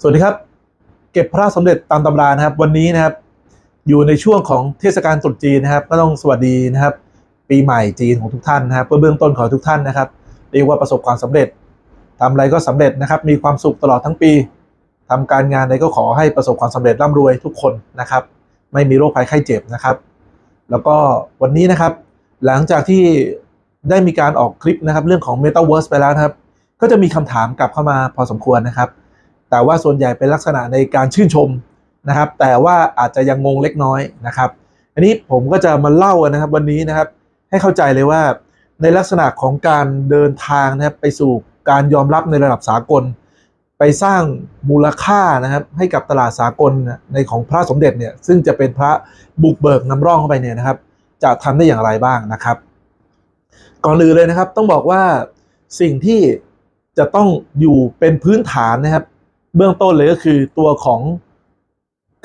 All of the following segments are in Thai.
สวัสดีครับ เก็บพระสมเด็จตามตำรานะครับ วันนี้นะครับ อยู่ในช่วงของเทศกาลตรุษจีนนะครับ ก็ต้องสวัสดีนะครับ ปีใหม่จีนของทุกท่านนะครับ เพื่อเบื้องต้นขอทุกท่านนะครับเรียกว่าประสบความสำเร็จทำอะไรก็สำเร็จนะครับ มีความสุขตลอดทั้งปีทำการงานใดก็ขอให้ประสบความสำเร็จร่ำรวยทุกคนนะครับ ไม่มีโรคภัยไข้เจ็บนะครับ แล้วก็วันนี้นะครับ หลังจากที่ได้มีการออกคลิปนะครับ เรื่องของ Metaverse ไปแล้วนะครับ ก็จะมีคำถามกลับเข้ามาพอสมควรนะครับ แต่ว่าส่วนใหญ่เป็นลักษณะในการชื่นชมนะครับ แต่ว่าอาจจะยังงงเล็กน้อยนะครับ อันนี้ผมก็จะมาเล่านะครับวันนี้นะครับ ให้เข้าใจเลยว่าในลักษณะของการเดินทางนะครับไปสู่การยอมรับในระดับสากล ไปสร้างมูลค่านะครับ ให้กับตลาดสากลในของพระสมเด็จเนี่ยซึ่งจะเป็นพระบุกเบิกนำร่องเข้าไปเนี่ยนะครับ จะทำได้อย่างไรบ้างนะครับ ก่อนอื่นเลยนะครับต้องบอกว่าสิ่งที่จะต้องอยู่เป็นพื้นฐานนะครับ เบื้องต้นเลยก็คือตัวของ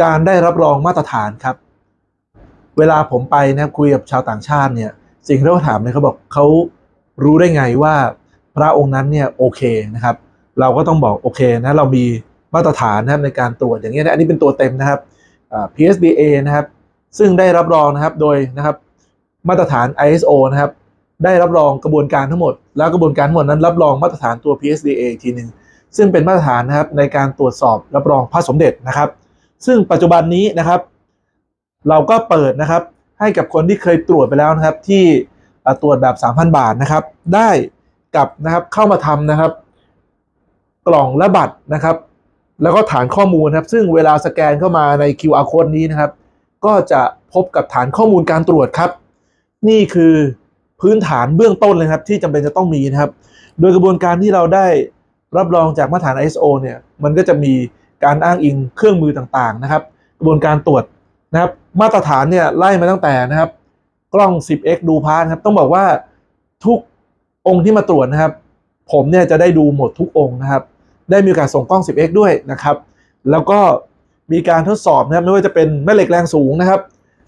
การได้รับรองมาตรฐานครับ เวลาผมไปนะคุยกับชาวต่างชาติเนี่ย สิ่งที่เขาถามเนี่ยเขาบอกเขารู้ได้ไงว่าพระองค์นั้นเนี่ยโอเคนะครับ เราก็ต้องบอกโอเคนะเรามีมาตรฐานนะครับในการตรวจอย่างเงี้ยนะอันนี้เป็นตัวเต็มนะครับ PSDA นะครับ ซึ่งได้รับรองนะครับโดยนะครับมาตรฐาน ISO นะครับ ได้รับรองกระบวนการทั้งหมด แล้วกระบวนการทั้งหมดนั้นรับรองมาตรฐานตัว PSDA อีกทีหนึ่ง ซึ่งเป็นมาตรฐานนะครับในการตรวจสอบรับรองพระสมเด็จนะครับ ซึ่งปัจจุบันนี้นะครับ เราก็เปิดนะครับให้กับคนที่เคยตรวจไปแล้วนะครับ ที่ตรวจแบบ 3,000 บาทนะครับ ได้กับนะครับเข้ามาทำนะครับ กล่องและบัตรนะครับ แล้วก็ฐานข้อมูลครับ ซึ่งเวลาสแกนเข้ามาใน QR code นี้นะครับ ก็จะพบกับฐานข้อมูลการตรวจครับ นี่คือพื้นฐานเบื้องต้นเลยครับ ที่จำเป็นจะต้องมีนะครับ โดยกระบวนการที่เราได้ รับรองจากมาตรฐาน ISO เนี่ยมันก็จะมีการอ้างอิงเครื่องมือต่างๆนะครับ กระบวนการตรวจนะครับมาตรฐานเนี่ยไล่มาตั้งแต่นะครับ กล้อง 10x ดูพาร์ทครับต้องบอกว่าทุกองค์ที่มาตรวจนะครับ ผมเนี่ยจะได้ดูหมดทุกองค์นะครับ ได้มีกาสส่งกล้อง 10x ด้วยนะครับ แล้วก็มีการทดสอบนะครับไม่ว่าจะเป็นแม่เหล็กแรงสูงนะครับ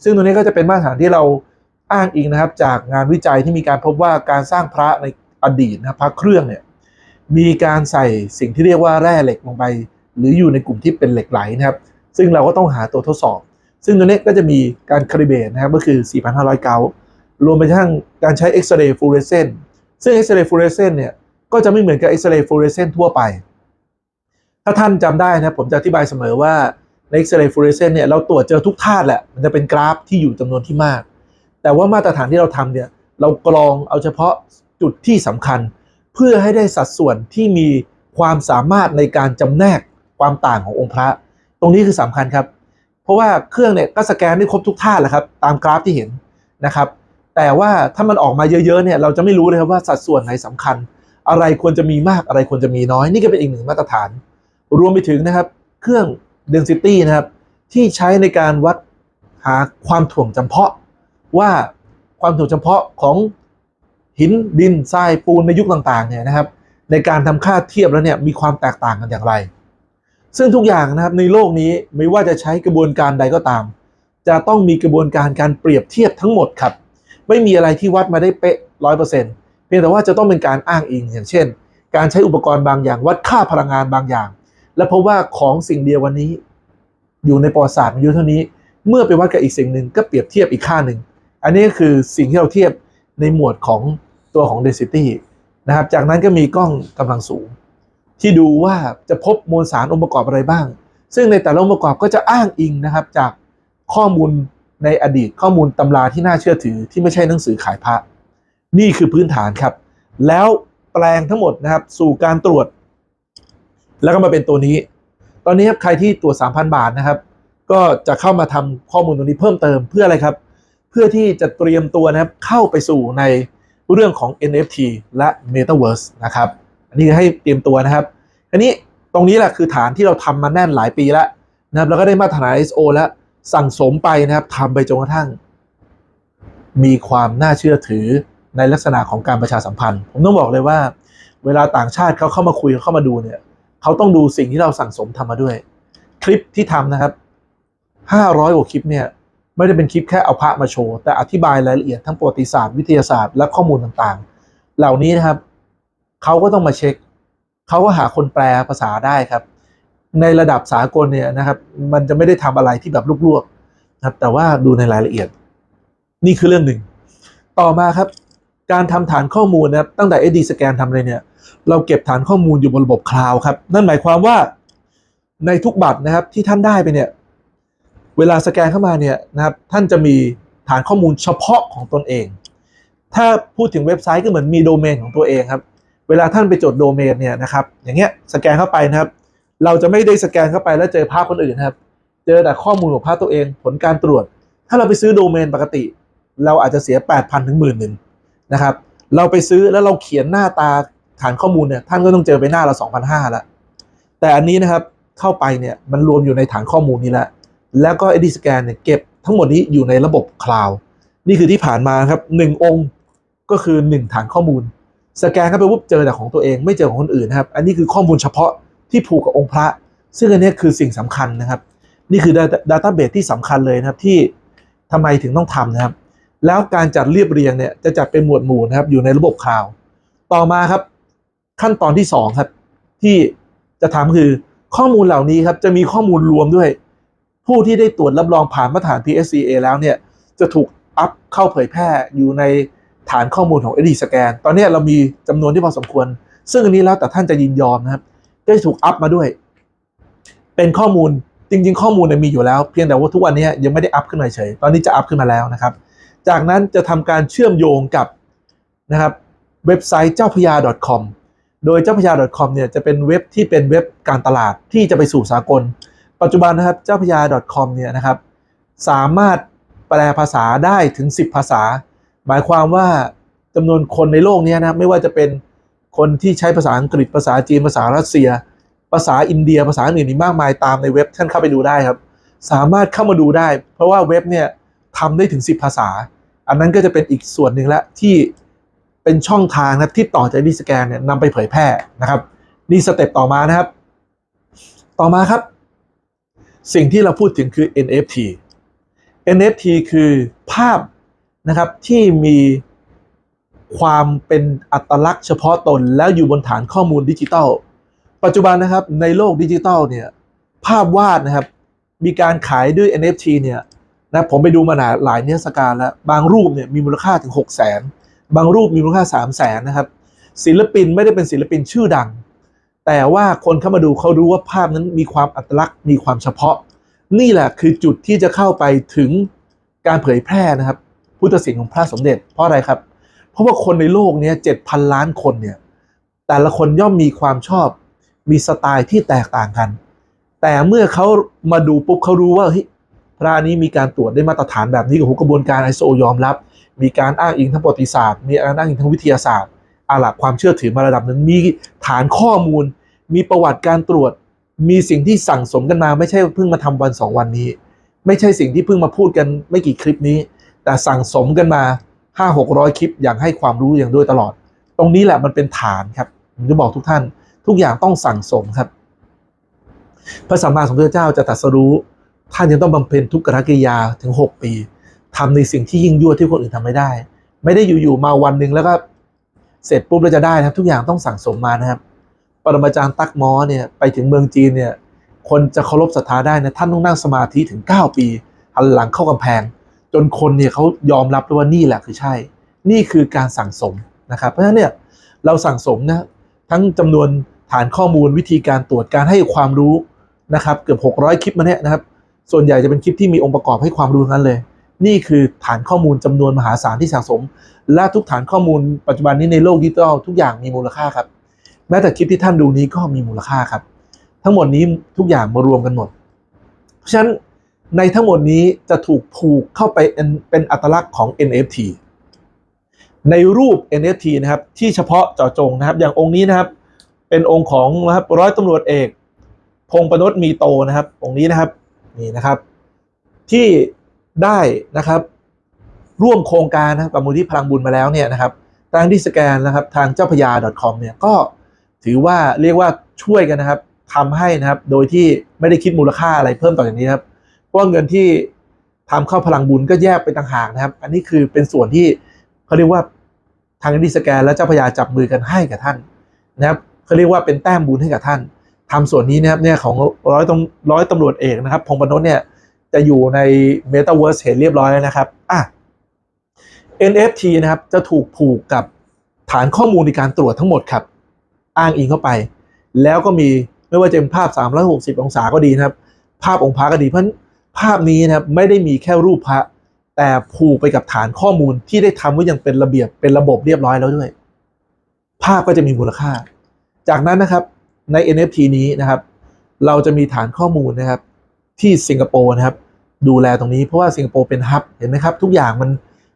ซึ่งตัวนี้ก็จะเป็นมาตรฐานที่เราอ้างอิงนะครับ จากงานวิจัยที่มีการพบว่าการสร้างพระในอดีตนะครับพระเครื่องเนี่ย มีการใส่สิ่งที่เรียกว่าแร่เหล็กลงไป หรืออยู่ในกลุ่มที่เป็นเหล็กไหลนะครับซึ่งเราก็ต้องหาตัวทดสอบ ซึ่งตัวนี้ก็จะมีการคาลิเบตนะครับก็คือ 4,500 เการวมไปทั้งการใช้เอ็กซเรย์ฟลูออเรสเซนต์ซึ่งเอ็กซเรย์ฟลูออเรสเซนต์เนี่ยก็จะไม่เหมือนกับเอ็กซเรย์ฟลูออเรสเซนต์ทั่วไป ถ้าท่านจำได้นะผมจะอธิบายเสมอว่าในเอ็กซเรย์ฟลูออเรสเซนต์เนี่ยเราตรวจเจอทุกธาตุแหละมันจะเป็นกราฟที่อยู่จำนวนที่มาก แต่ว่ามาตรฐานที่เราทำเนี่ยเรากรองเอาเฉพาะจุดที่สำคัญ เพื่อให้ได้สัดส่วนที่มีความสามารถในการจำแนกความต่างขององค์พระ ตรงนี้คือสำคัญครับ เพราะว่าเครื่องเนี่ยก็สแกนได้ครบทุกท่าแหละครับ ตามกราฟที่เห็นนะครับ แต่ว่าถ้ามันออกมาเยอะๆเนี่ยเราจะไม่รู้เลยครับว่าสัดส่วนไหนสำคัญ อะไรควรจะมีมากอะไรควรจะมีน้อย นี่ก็เป็นอีกหนึ่งมาตรฐาน รวมไปถึงนะครับเครื่อง density นะครับที่ใช้ในการวัดหาความถ่วงจำเพาะว่าความถ่วงจำเพาะของ หินดินทรายปูนในยุคต่างๆเนี่ยนะครับในการทำค่าเทียบแล้วเนี่ยมีความแตกต่างกันอย่างไร ซึ่งทุกอย่างนะครับในโลกนี้ไม่ว่าจะใช้กระบวนการใดก็ตาม จะต้องมีกระบวนการการเปรียบเทียบทั้งหมดครับ ไม่มีอะไรที่วัดมาได้เป๊ะร้อยเปอร์เซ็นต์เพียงแต่ว่าจะต้องเป็นการอ้างอิงอย่างเช่น การใช้อุปกรณ์บางอย่าง วัดค่าพลังงานบางอย่าง และพบว่าของสิ่งเดียววันนี้ อยู่ในประวัติศาสตร์อายุเท่านี้ เมื่อไปวัดกับอีกสิ่งหนึ่งก็เปรียบเทียบอีกค่าหนึ่งอันนี้ก็คือสิ่งที่เราเทียบในหมวดของ ตัวของ density นะครับ จากนั้นก็มีกล้องกำลังสูง ที่ดูว่าจะพบมวลสารองค์ประกอบอะไรบ้าง ซึ่งในแต่ละองค์ประกอบก็จะอ้างอิงนะครับจากข้อมูลในอดีตข้อมูลตำราที่น่าเชื่อถือที่ไม่ใช่หนังสือขายพระนี่คือพื้นฐานครับ แล้วแปลงทั้งหมดนะครับสู่การตรวจ แล้วก็มาเป็นตัวนี้ ตอนนี้ครับใครที่ตรวจ 3,000 บาทนะครับ ก็จะเข้ามาทำข้อมูลตรงนี้เพิ่มเติมเพื่ออะไรครับ เพื่อที่จะเตรียมตัวนะครับเข้าไปสู่ใน เรื่องของ NFT และ Metaverse นะครับ อันนี้ให้เตรียมตัวนะครับ อันนี้ตรงนี้แหละคือฐานที่เราทำมาแน่นหลายปีแล้วนะครับ แล้วก็ได้มาตรฐาน ISO แล้วสั่งสมไปนะครับทำไปจนกระทั่ง มีความน่าเชื่อถือในลักษณะของการประชาสัมพันธ์ ผมต้องบอกเลยว่า เวลาต่างชาติเขาเข้ามาคุยเข้ามาดูเนี่ยเขาต้องดูสิ่งที่เราสั่งสมทำมาด้วย คลิปที่ทำนะครับ500กว่าคลิปเนี่ย ไม่ได้เป็นคลิปแค่เอาพระมาโชว์ แต่อธิบายรายละเอียดทั้งประวัติศาสตร์วิทยาศาสตร์และข้อมูลต่างๆ เหล่านี้นะครับเขาก็ต้องมาเช็คเขาก็หาคนแปลภาษาได้ครับ ในระดับสากลเนี่ยนะครับ มันจะไม่ได้ทำอะไรที่แบบลวกๆนะครับ แต่ว่าดูในรายละเอียด นี่คือเรื่องหนึ่ง ต่อมาครับ การทำฐานข้อมูลนะครับตั้งแต่ SD Scan ทำเลยเนี่ย เราเก็บฐานข้อมูลอยู่บนระบบคลาวด์ครับ นั่นหมายความว่าในทุกบัตรนะครับที่ท่านได้ไปเนี่ย เวลาสแกนเข้ามาเนี่ยนะครับท่านจะมีฐานข้อมูลเฉพาะของตนเอง ถ้าพูดถึงเว็บไซต์ก็เหมือนมีโดเมนของตัวเองครับ เวลาท่านไปจดโดเมนเนี่ยนะครับ อย่างเงี้ยสแกนเข้าไปนะครับ เราจะไม่ได้สแกนเข้าไปแล้วเจอภาพคนอื่นครับ เจอแต่ข้อมูลของภาพตัวเอง ผลการตรวจ ถ้าเราไปซื้อโดเมนปกติ เราอาจจะเสีย 8,000 ถึงหมื่นหนึ่งนะครับ เราไปซื้อแล้วเราเขียนหน้าตาฐานข้อมูลเนี่ยท่านก็ต้องเจอไปหน้าละ2,500ล้วแต่อันนี้นะครับเข้าไปเนี่ยมันรวมอยู่ในฐานข้อมูลนี้แล้ว แล้วก็ Edit Scan เนี่ยเก็บทั้งหมดนี้อยู่ในระบบคลาวด์นี่คือที่ผ่านมาครับหนึ่งองค์ก็คือ 1 ฐานข้อมูล สแกนเข้าไปปุ๊บเจอแต่ของตัวเองไม่เจอของคนอื่นนะครับ อันนี้คือข้อมูลเฉพาะที่ผูกกับองค์พระ ซึ่งอันนี้คือสิ่งสำคัญนะครับ นี่คือดัตต้าเบสที่สำคัญเลยนะครับที่ทำไมถึงต้องทำนะครับ แล้วการจัดเรียบเรียงเนี่ยจะจัดเป็นหมวดหมู่นะครับอยู่ในระบบคลาวด์ต่อมาครับขั้นตอนที่สองครับที่จะทำคือข้อมูลเหล่านี้ครับจะมีข้อมูลรวมด้วย ผู้ที่ได้ตรวจรับรองผ่านมาตรฐาน PSCA แล้วเนี่ยจะถูกอัพเข้าเผยแพร่อยู่ในฐานข้อมูลของ e d i Scan ตอนนี้เรามีจำนวนที่พอสมควร ซึ่งอันนี้แล้วแต่ท่านจะยินยอมนะครับ ก็จะถูกอัพมาด้วย เป็นข้อมูลจริง ๆ ข้อมูลเนี่ยมีอยู่แล้ว เพียงแต่ว่าทุกวันนี้ยังไม่ได้อัพขึ้นมาเฉย ตอนนี้จะอัพขึ้นมาแล้วนะครับ จากนั้นจะทำการเชื่อมโยงกับนะครับเว็บไซต์เจ้าพยา .com โดยเจ้าพยา .com เนี่ยจะเป็นเว็บที่เป็นเว็บการตลาดที่จะไปสู่สากล ปัจจุบันนะครับเจ้าพยา .com เนี่ยนะครับสามารถแปลภาษาได้ถึง 10 ภาษา หมายความว่าจำนวนคนในโลกนี้นะไม่ว่าจะเป็นคนที่ใช้ภาษาอังกฤษภาษาจีนภาษารัสเซีย ภาษาอินเดียภาษาอื่นอีกมากมายตามในเว็บท่านเข้าไปดูได้ครับ สามารถเข้ามาดูได้ เพราะว่าเว็บเนี่ยทำได้ถึง 10 ภาษา อันนั้นก็จะเป็นอีกส่วนหนึ่งละที่เป็นช่องทางนะที่ต่อจากดีสแกนเนี่ยนำไปเผยแพร่นะครับนี่สเต็ปต่อมานะครับ ต่อมาครับ สิ่งที่เราพูดถึงคือ NFT NFT คือภาพนะครับที่มีความเป็นอัตลักษณ์เฉพาะตนแล้วอยู่บนฐานข้อมูลดิจิทัลปัจจุบันนะครับในโลกดิจิทัลเนี่ยภาพวาดนะครับมีการขายด้วย NFT เนี่ยนะผมไปดูมาหลายเนื้อสการแล้ว บางรูปเนี่ยมีมูลค่าถึง 6 0 0 0 0นบางรูปมีมูลค่า 3 0 0แสนนะครับศิลปินไม่ได้เป็นศิลปินชื่อดัง แต่ว่าคนเข้ามาดูเขารู้ว่าภาพนั้นมีความอัตลักษณ์มีความเฉพาะ นี่แหละคือจุดที่จะเข้าไปถึงการเผยแพร่นะครับ พุทธศิลป์ของพระสมเด็จ เพราะอะไรครับ เพราะว่าคนในโลกนี้เจ็ดพันล้านคนเนี่ยแต่ละคนย่อมมีความชอบมีสไตล์ที่แตกต่างกัน แต่เมื่อเขามาดูปุ๊บเขารู้ว่าเฮ้ยพระนี้มีการตรวจได้มาตรฐานแบบนี้กับกระบวนการ ISO ยอมรับ มีการอ้างอิงทั้งประวัติศาสตร์ มีการอ้างอิงทั้งวิทยาศาสตร์อาหลักความเชื่อถือมาระดับหนึ่งมี ฐานข้อมูล มีประวัติการตรวจ มีสิ่งที่สั่งสมกันมา ไม่ใช่เพิ่งมาทำวันสองวันนี้ ไม่ใช่สิ่งที่เพิ่งมาพูดกันไม่กี่คลิปนี้ แต่สั่งสมกันมาห้าหกร้อยคลิปอย่างให้ความรู้อย่างด้วยตลอด ตรงนี้แหละมันเป็นฐานครับผมจะบอกทุกท่าน ทุกอย่างต้องสั่งสมครับ พระสัมมาสัมพุทธเจ้าจะตรัสรู้ ท่านยังต้องบำเพ็ญทุกขกิริยาถึง 6 ปีทำในสิ่งที่ยิ่งยวดที่คนอื่นทำไม่ได้ ไม่ได้อยู่ๆมาวันหนึ่งแล้วก็เสร็จปุ๊บแล้วจะได้นะครับ ทุกอย่างต้องสั่งสมมานะครับ ปรมาจารย์ตักมอเนี่ยไปถึงเมืองจีนเนี่ยคนจะเคารพศรัทธาได้นะท่านต้องนั่งสมาธิถึง 9 ปีหันหลังเข้ากำแพง จนคนเนี่ยเขายอมรับว่านี่แหละคือใช่ นี่คือการสั่งสมนะครับ เพราะฉะนั้นเนี่ยเราสั่งสมนะทั้งจำนวนฐานข้อมูลวิธีการตรวจการให้ความรู้นะครับเกือบ 600 คลิปมาเนี่ยนะครับ ส่วนใหญ่จะเป็นคลิปที่มีองค์ประกอบให้ความรู้กันั้นเลย นี่คือฐานข้อมูลจำนวนมหาศาลที่สะสม และทุกฐานข้อมูลปัจจุบันนี้ในโลกดิจิทัลทุกอย่างมีมูลค่าครับ แม้แต่คลิปที่ท่านดูนี้ก็มีมูลค่าครับ ทั้งหมดนี้ทุกอย่างมารวมกันหมด เพราะฉะนั้นในทั้งหมดนี้จะถูกผูกเข้าไปเป็นอัตลักษณ์ของ NFT ในรูป NFT นะครับ ที่เฉพาะเจาะจงนะครับ อย่างองค์นี้นะครับ เป็นองค์ของนะครับร้อยตำรวจเอก พงประนตมีโตนะครับ องค์นี้นะครับนี่นะครับ ที่ได้นะครับ ร่วมโครงการนะครับกับมูลที่พลังบุญมาแล้วเนี่ยนะครับทางที่สแกนนะครับ ทางเจ้าพยา .com เนี่ยก็ ถือว่าเรียกว่าช่วยกันนะครับทำให้นะครับ โดยที่ไม่ได้คิดมูลค่าอะไรเพิ่มต่อจากนี้ครับเพราะเงินที่ทำเข้าพลังบุญก็แยกไปต่างหากนะครับ อันนี้คือเป็นส่วนที่เขาเรียกว่าทางดีสแกนและเจ้าพยาจับมือกันให้กับท่านนะครับเขาเรียกว่าเป็นแต้มบุญให้กับท่านทำส่วนนี้นะครับเนี่ยของร้อยตำร้อยตำรวจเอกนะครับพงปนนท์เนี่ยจะอยู่ใน Metaverse เห็นเรียบร้อยแล้วนะครับอะ NFT นะครับจะถูกผูกกับฐานข้อมูลในการตรวจทั้งหมดครับ อ้างอิงเข้าไป แล้วก็มีไม่ว่าจะเป็นภาพ 360 องศาก็ดีนะครับ ภาพองค์พระก็ดีเพราะฉะนั้นภาพนี้นะครับไม่ได้มีแค่รูปพระ แต่ผูกไปกับฐานข้อมูลที่ได้ทำไว้อย่างเป็นระเบียบเป็นระบบเรียบร้อยแล้วด้วย ภาพก็จะมีมูลค่า จากนั้นนะครับใน NFT นี้นะครับ เราจะมีฐานข้อมูลนะครับ ที่สิงคโปร์นะครับ ดูแลตรงนี้เพราะว่าสิงคโปร์เป็นฮับเห็นไหมครับ ทุกอย่างมัน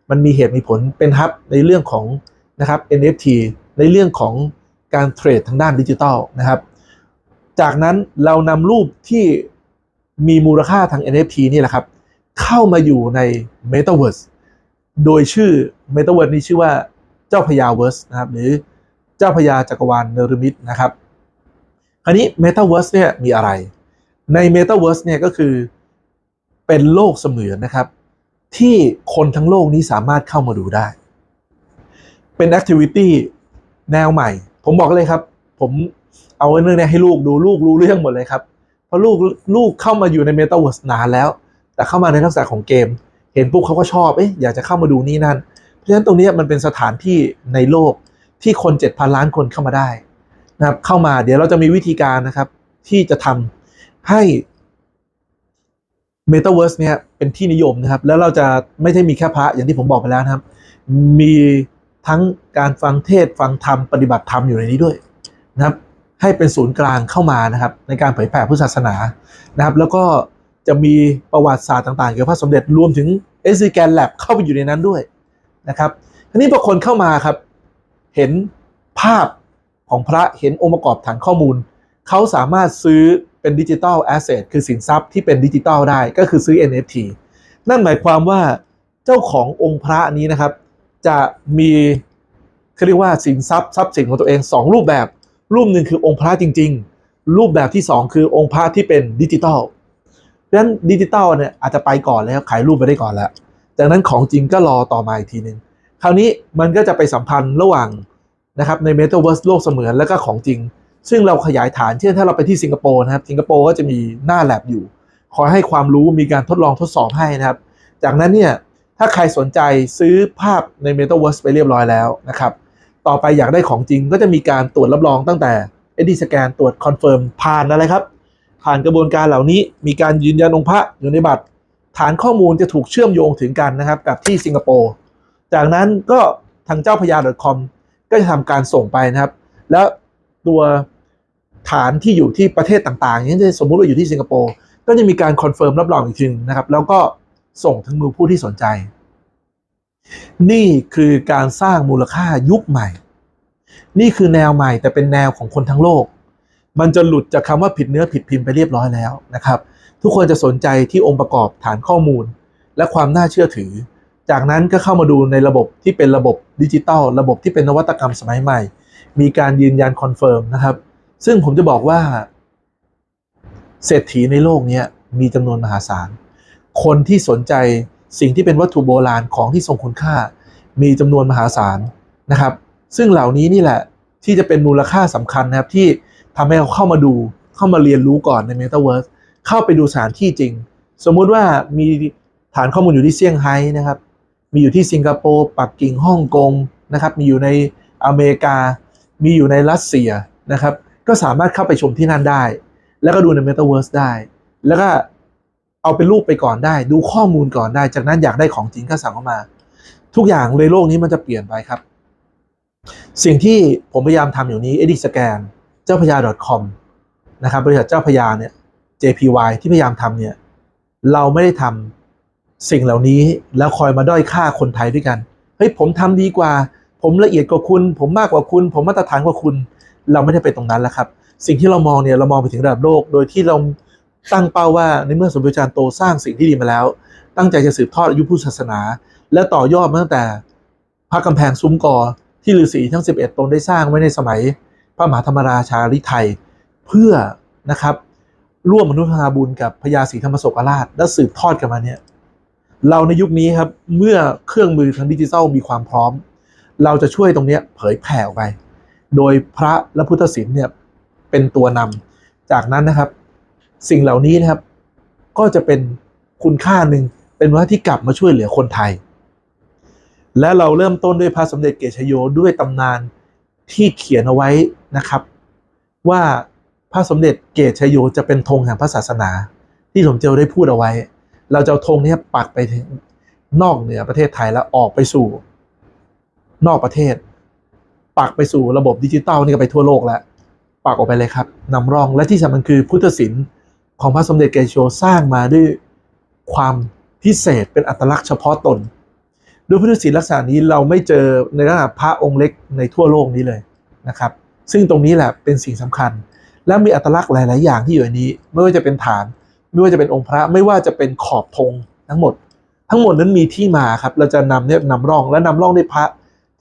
มันมีเหตุมีผลเป็นฮับในเรื่องของนะครับ NFT ในเรื่องของ การเทรดทางด้านดิจิทัลนะครับ จากนั้นเรานำรูปที่มีมูลค่าทาง NFT นี่แหละครับ เข้ามาอยู่ใน Metaverse โดยชื่อ Metaverse นี้ชื่อว่าเจ้าพญาเวิร์สนะครับหรือเจ้าพญาจักรวาลเนรมิตนะครับคราวนี้ Metaverse เนี่ยมีอะไร ใน Metaverse เนี่ยก็คือเป็นโลกเสมือนนะครับ ที่คนทั้งโลกนี้สามารถเข้ามาดูได้ เป็น Activity แนวใหม่ ผมบอกเลยครับ ผมเอาเรื่องนี้ให้ลูกดูลูกรู้เรื่องหมดเลยครับ เพราะลูกลูกเข้ามาอยู่ใน Metaverse นานแล้ว แต่เข้ามาในลักษณะของเกม เห็นปุ๊บเขาก็ชอบเอ๊ะอยากจะเข้ามาดูนี่นั่น เพราะฉะนั้นตรงนี้มันเป็นสถานที่ในโลกที่คน 7,000 ล้านคนเข้ามาได้นะครับ เข้ามาเดี๋ยวเราจะมีวิธีการนะครับ ที่จะทำให้ Metaverse เนี่ยเป็นที่นิยมนะครับ แล้วเราจะไม่ใช่มีแค่พระอย่างที่ผมบอกไปแล้วนะครับ มี ทั้งการฟังเทศฟังธรรมปฏิบัติธรรมอยู่ในนี้ด้วยนะครับ ให้เป็นศูนย์กลางเข้ามานะครับ ในการเผยแผ่พุทธศาสนานะครับ แล้วก็จะมีประวัติศาสตร์ต่างๆ เกี่ยวกับพระสมเด็จรวมถึง s อ g a n Lab เข้าไปอยู่ในนั้นด้วยนะครับทีนี้พอคนเข้ามาครับ เห็นภาพของพระเห็นองค์ประกอบฐานข้อมูล เขาสามารถซื้อเป็นดิจิ t a ลแอสเซทคือสินทรัพย์ที่เป็นดิจิตอลได้ก็คือซื้อ NFT นั่นหมายความว่าเจ้าขององค์พระนี้นะครับ จะมีเขาเรียกว่าสินทรัพย์ทรัพย์สินของตัวเอง 2 รูปแบบ รูปหนึ่งคือองค์พระจริง ๆ รูปแบบที่ 2 คือองค์พระที่เป็นดิจิตอลเพราะฉะนั้นดิจิตอลเนี่ยอาจจะไปก่อนแล้วขายรูปไปได้ก่อนแล้วจากนั้นของจริงก็รอต่อมาอีกทีหนึ่งคราวนี้มันก็จะไปสัมพันธ์ระหว่างนะครับใน Metaverse โลกเสมือนแล้วก็ของจริง ซึ่งเราขยายฐานเช่นถ้าเราไปที่สิงคโปร์นะครับสิงคโปร์ก็จะมีหน้าแลบอยู่ คอยให้ความรู้มีการทดลองทดสอบให้นะครับ จากนั้นเนี่ย ถ้าใครสนใจซื้อภาพใน Metaverse ไปเรียบร้อยแล้วนะครับ ต่อไปอยากได้ของจริงก็จะมีการตรวจรับรองตั้งแต่ ID Scan ตรวจคอนเฟิร์มผ่านอะไรครับ ผ่านกระบวนการเหล่านี้มีการยืนยันองค์พระอยู่ในบัตร ฐานข้อมูลจะถูกเชื่อมโยงถึงกันนะครับ กับที่สิงคโปร์จากนั้นก็ทางเจ้าพยา .com ก็จะทำการส่งไปนะครับ แล้วตัวฐานที่อยู่ที่ประเทศต่างๆอย่างเช่นสมมุติว่าอยู่ที่สิงคโปร์ก็จะมีการคอนเฟิร์มรับรองอีกทีนึงนะครับ แล้วก็ ส่งถึงมือผู้ที่สนใจ นี่คือการสร้างมูลค่ายุคใหม่ นี่คือแนวใหม่แต่เป็นแนวของคนทั้งโลก มันจะหลุดจากคำว่าผิดเนื้อผิดพิมพ์ไปเรียบร้อยแล้วนะครับ ทุกคนจะสนใจที่องค์ประกอบฐานข้อมูล และความน่าเชื่อถือ จากนั้นก็เข้ามาดูในระบบที่เป็นระบบดิจิตอลระบบที่เป็นนวัตกรรมสมัยใหม่ มีการยืนยันคอนเฟิร์มนะครับ ซึ่งผมจะบอกว่าเศรษฐีในโลกนี้มีจำนวนมหาศาล คนที่สนใจสิ่งที่เป็นวัตถุโบราณของที่ทรงคุณค่า มีจำนวนมหาศาลนะครับ ซึ่งเหล่านี้นี่แหละที่จะเป็นมูลค่าสำคัญนะครับที่ทำให้เขาเข้ามาดูเข้ามาเรียนรู้ก่อนใน Metaverse เข้าไปดูสถานที่จริง สมมุติว่ามีฐานข้อมูลอยู่ที่เซี่ยงไฮ้นะครับ มีอยู่ที่สิงคโปร์ปักกิ่งฮ่องกงนะครับ มีอยู่ในอเมริกา มีอยู่ในรัสเซียนะครับ ก็สามารถเข้าไปชมที่นั่นได้ แล้วก็ดูใน Metaverse ได้ แล้วก็ เอาเป็นรูปไปก่อนได้ ดูข้อมูลก่อนได้ จากนั้นอยากได้ของจริงก็สั่งเข้ามา ทุกอย่างในโลกนี้มันจะเปลี่ยนไปครับ สิ่งที่ผมพยายามทำอยู่นี้ Edit Scan เจ้าพยา .com นะครับบริษัทเจ้าพยาเนี่ย JPY ที่พยายามทำเนี่ย เราไม่ได้ทำสิ่งเหล่านี้แล้วคอยมาด้อยค่าคนไทยด้วยกันเฮ้ยผมทำดีกว่า ผมละเอียดกว่าคุณ ผมมากกว่าคุณ ผมมาตรฐานกว่าคุณ เราไม่ได้ไปตรงนั้นแล้วครับ สิ่งที่เรามองเนี่ยเรามองไปถึงระดับโลก โดยที่เรา ตั้งเป้าว่าในเมื่อสมเด็จจารย์โตสร้างสิ่งที่ดีมาแล้ว ตั้งใจจะสืบทอดอายุพุทธศาสนา และต่อยอดมาตั้งแต่พระกำแพงซุ้มกอที่ฤาษีทั้ง 11 ตนได้สร้างไว้ในสมัย พระมหาธรรมราชาลิไทย เพื่อนะครับร่วมมนุษยบุญกับพญาศรีธรรมโศกราช และสืบทอดกันมาเนี่ยเราในยุคนี้ครับเมื่อเครื่องมือทางดิจิทัลมีความพร้อม เราจะช่วยตรงนี้เผยแผ่ออกไป โดยพระและพุทธศิลป์เนี่ยเป็นตัวนำจากนั้นนะครับ สิ่งเหล่านี้นะครับ ก็จะเป็นคุณค่าหนึ่งเป็นว่าที่กลับมาช่วยเหลือคนไทย และเราเริ่มต้นด้วยพระสมเด็จเกชโยด้วยตำนานที่เขียนเอาไว้นะครับ ว่าพระสมเด็จเกชโยจะเป็นธงแห่งพระศาสนา ที่สมเจลได้พูดเอาไว้ เราจะเอาธงนี้ปักไปนอกเหนือประเทศไทยแล้วออกไปสู่ นอกประเทศ ปักไปสู่ระบบดิจิตอลนี่ก็ไปทั่วโลกแล้วปักออกไปเลยครับนำร่องและที่สำคัญคือพุทธศิลป์ ของพระสมเด็จเกโยสร้างมาด้วยความพิเศษเป็นอัตลักษณ์เฉพาะตนด้วยพุทธศิลป์ลักษณะนี้เราไม่เจอในระดับพระองค์เล็กในทั่วโลกนี้เลยนะครับ ซึ่งตรงนี้แหละเป็นสิ่งสำคัญ และมีอัตลักษณ์หลาย ๆ อย่างที่อยู่ในนี้ ไม่ว่าจะเป็นฐาน ไม่ว่าจะเป็นองค์พระไม่ว่าจะเป็นขอบธงทั้งหมด ทั้งหมดนั้นมีที่มาครับเราจะนำเนี่ยนำร่องและนำร่องด้วยพระ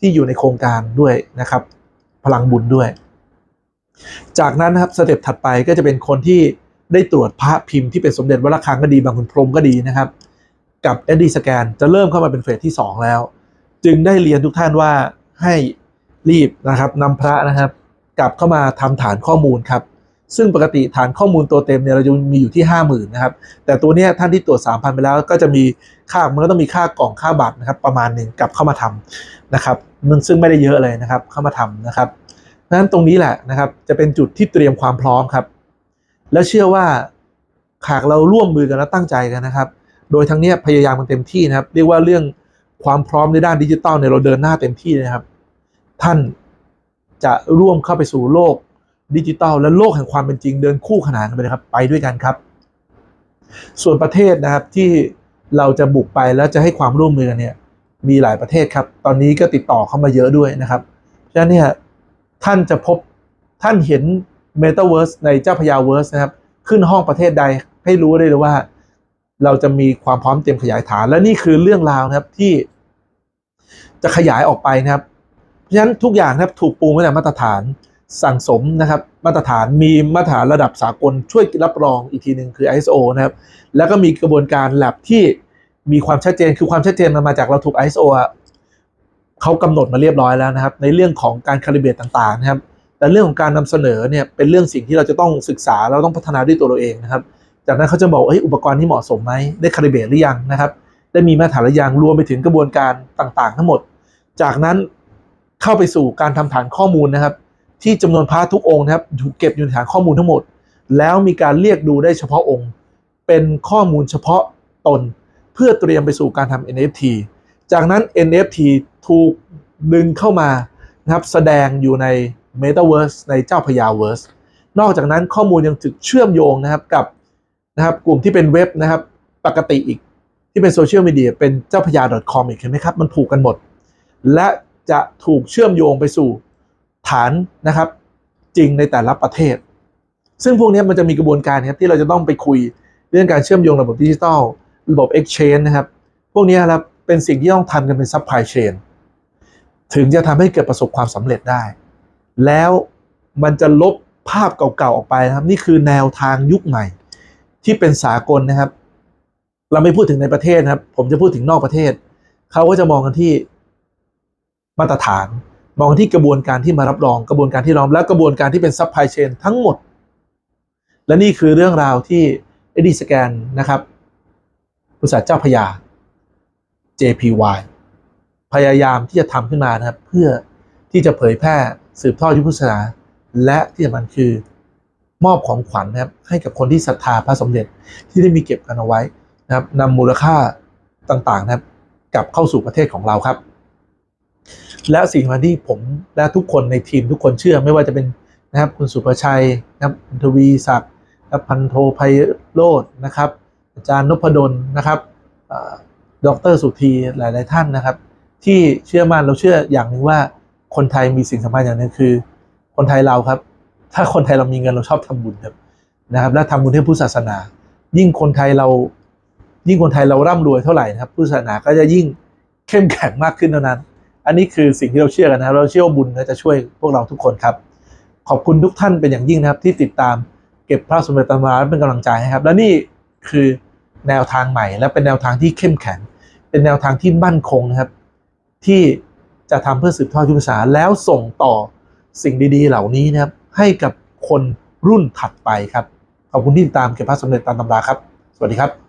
ที่อยู่ในโครงการด้วยนะครับ พลังบุญด้วย จากนั้นนะครับสเต็ปถัดไปก็จะเป็นคนที่ ได้ตรวจพระพิมพ์ที่เป็นสมเด็จวัดระฆังก็ดีบางขุนพรมก็ดีนะครับ กับ SD Scan จะเริ่มเข้ามาเป็นเฟสที่ 2 แล้ว จึงได้เรียนทุกท่านว่าให้รีบนะครับนำพระนะครับ กลับเข้ามาทำฐานข้อมูลครับ ซึ่งปกติฐานข้อมูลตัวเต็มเนี่ยเราจะมีอยู่ที่ 50,000นะครับแต่ตัวเนี้ยท่านที่ตรวจ 3,000 ไปแล้ว ก็จะมีค่ามันก็ต้องมีค่ากล่องค่าบัตรนะครับ ประมาณหนึ่งกลับเข้ามาทำนะครับมันซึ่งไม่ได้เยอะเลยนะครับเข้ามาทำนะครับเพราะฉะนั้นตรงนี้แหละนะครับจะเป็นจุดที่เตรียมความพร้อมครับ แล้วเชื่อว่าหากเราร่วมมือกันและตั้งใจกันนะครับ โดยทั้งนี้พยายามกันเต็มที่นะครับ เรียกว่าเรื่องความพร้อมในด้านดิจิตอลเนี่ยเราเดินหน้าเต็มที่นะครับ ท่านจะร่วมเข้าไปสู่โลกดิจิตอลและโลกแห่งความเป็นจริงเดินคู่ขนานกันไปเลยครับ ไปด้วยกันครับ ส่วนประเทศนะครับที่เราจะบุกไปแล้วจะให้ความร่วมมือกันเนี่ยมีหลายประเทศครับ ตอนนี้ก็ติดต่อเข้ามาเยอะด้วยนะครับฉะนั้นเนี่ยท่านจะพบท่านเห็น Metaverse ในเจ้าพญาเวิร์สนะครับ ขึ้นห้องประเทศใดให้รู้ได้เลยว่า เราจะมีความพร้อมเตรียมขยายฐาน และนี่คือเรื่องราวนะครับที่ จะขยายออกไปนะครับ เพราะฉะนั้นทุกอย่างนะครับถูกปูมาแต่มาตรฐานสั่งสมนะครับ มาตรฐานมีมาตรฐานระดับสากลช่วยรับรองอีกทีหนึ่งคือ ISO นะครับ แล้วก็มีกระบวนการ lab ที่มีความชัดเจนคือความชัดเจนมันมาจากเราถูก ISO อะเขากำหนดมาเรียบร้อยแล้วนะครับ ในเรื่องของการคาลิเบรตต่างๆนะครับ แต่เรื่องของการนำเสนอเนี่ยเป็นเรื่องสิ่งที่เราจะต้องศึกษาเราต้องพัฒนาด้วยตัวเราเองนะครับ จากนั้นเขาจะบอกเฮ้ยอุปกรณ์ที่เหมาะสมไหมได้คาลิเบตหรือยังนะครับ ได้มีมาตรฐานหรือยังรวมไปถึงกระบวนการต่างๆ ทั้งหมด จากนั้นเข้าไปสู่การทำฐานข้อมูลนะครับ ที่จำนวนพระทุกองค์นะครับถูกเก็บอยู่ในฐานข้อมูลทั้งหมด แล้วมีการเรียกดูได้เฉพาะองค์ เป็นข้อมูลเฉพาะตน เพื่อเตรียมไปสู่การทำ NFT จากนั้น NFT ถูกดึงเข้ามานะครับแสดงอยู่ใน Metaverse ในเจ้าพญาเวิร์สนอกจากนั้นข้อมูลยังถูกเชื่อมโยงนะครับกับนะครับกลุ่มที่เป็นเว็บนะครับปกติอีกที่เป็นโซเชียลมีเดียเป็นเจ้าพญา .com อีกเห็นไหมครับ มันผูกกันหมด และจะถูกเชื่อมโยงไปสู่ฐานนะครับ จริงในแต่ละประเทศ ซึ่งพวกนี้มันจะมีกระบวนการครับที่เราจะต้องไปคุยเรื่องการเชื่อมโยงระบบดิจิทัลระบบ Exchange นะครับ พวกนี้ครับเป็นสิ่งที่ต้องทำกันเป็นซัพพลายเชนถึงจะทำให้เกิดประสบความสำเร็จได้ แล้วมันจะลบภาพเก่าๆออกไปนะครับ นี่คือแนวทางยุคใหม่ ที่เป็นสากลนะครับ เราไม่พูดถึงในประเทศนะครับ ผมจะพูดถึงนอกประเทศ เขาก็จะมองกันที่มาตรฐาน มองที่กระบวนการที่มารับรอง กระบวนการที่รองและกระบวนการที่เป็นซัพพลายเชนทั้งหมด และนี่คือเรื่องราวที่เอดีสแกนนะครับบริษัทเจ้าพญา JPY พยายามที่จะทำขึ้นมานะครับ เพื่อที่จะเผยแพร่ สืบทอดยุทธศาสนาและที่สำคัญคือมอบของขวัญนะครับให้กับคนที่ศรัทธาพระสมเด็จที่ได้มีเก็บกันเอาไว้นะครับนำมูลค่าต่างๆนะครับกลับเข้าสู่ประเทศของเราครับ และสิ่งที่ผมและทุกคนในทีมทุกคนเชื่อไม่ว่าจะเป็นนะครับคุณสุประชัยนะครับคุณทวีศักดิ์นะครับพันโทไพโรจน์นะครับ อาจารย์นพดลนะครับดรสุธีหลาย ๆ ท่านนะครับ ที่เชื่อมั่นเราเชื่ออย่างหนึ่งว่า คนไทยมีสิ่งสำคัญอย่างนึงคือ คนไทยเราครับ ถ้าคนไทยเรามีเงินเราชอบทำบุญครับนะครับ และทำบุญให้พุทธศาสนา ยิ่งคนไทยเรา ยิ่งคนไทยเราร่ำรวยเท่าไหร่นะครับพุทธศาสนาก็จะยิ่งเข้มแข็งมากขึ้นเท่านั้น อันนี้คือสิ่งที่เราเชื่อกันนะรเราเชื่อว่าบุญจะช่วยพวกเราทุกคนครับ ขอบคุณทุกท่านเป็นอย่างยิ่งนะครับที่ติดตามเก็บพระสมเด็จตำราลเป็นกำลังใจให้ครับ และนี่คือแนวทางใหม่ และเป็นแนวทางที่เข้มแข็ง เป็นแนวทางที่มั่นคงนะครับ ที่ จะทำเพื่อสืบทอดยุทธศาสตร์แล้วส่งต่อสิ่งดีๆ เหล่านี้นะครับให้กับคนรุ่นถัดไปครับ ขอบคุณที่ติดตามเก็บพระสำเร็จตามตำราครับ สวัสดีครับ